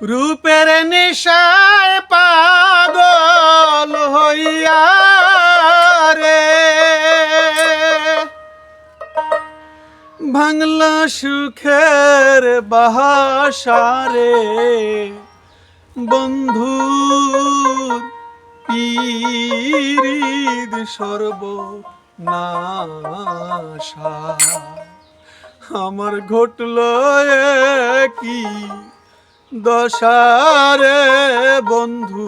রূপের নিশায় পাগল হইয়া রে। ভাঙলা সুখের বাহাসারে বন্ধু পীরিদ সর্ব নাশা আমার ঘটল কি দশারে বন্ধু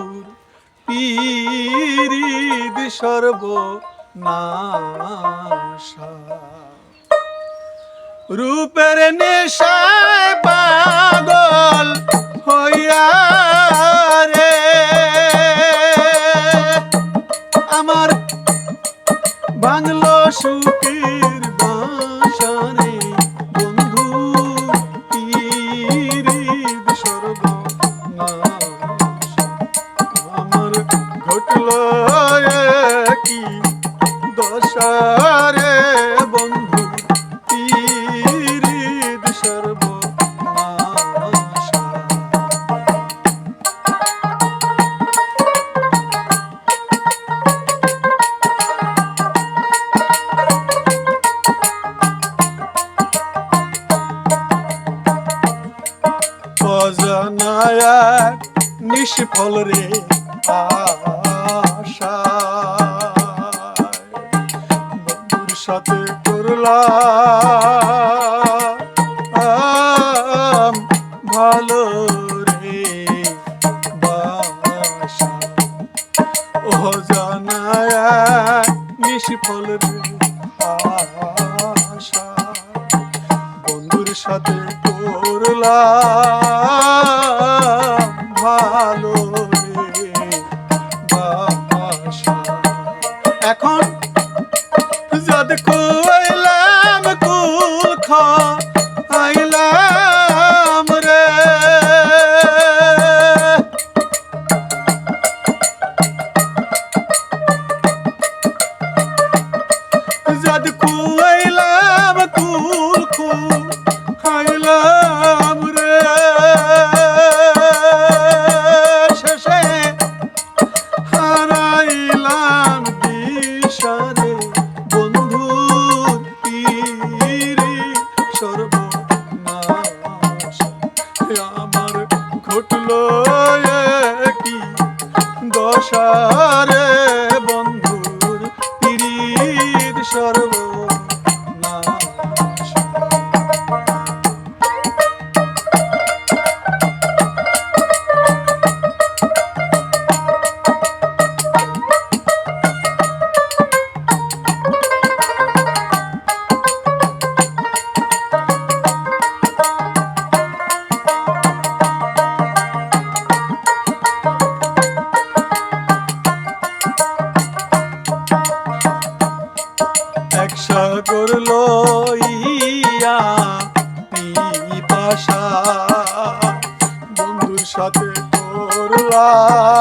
পীরিদ সর্ব নাশা রূপের নেশায় পাগল হইয়া আমার ঘটল কি দশারে। অজানায় নিষ্ফল রে আশা বন্ধুর সাথে করলাম ভালো রে বাসা অজানায় নিষ্ফল রে আশা বন্ধুর সাথে করলাম। ಕೂವ দশারে পিপাসা বন্ধুর সাথে করলাম।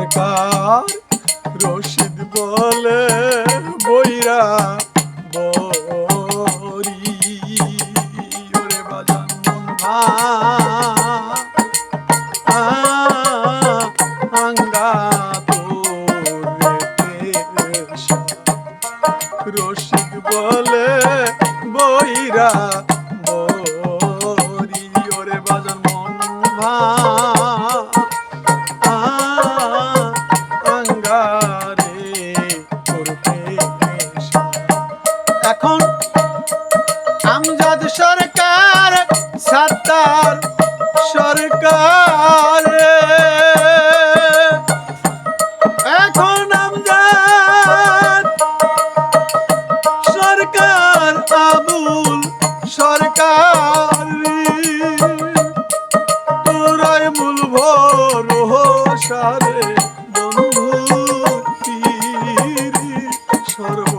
সরকার রশিদ বলে বইরা বরি। ওরে বাজান সরকার সাতার সরকার। এখন আমার সরকার আবুল সরকার তোরাই মূল ভোর সারে বন্ধু সরকার।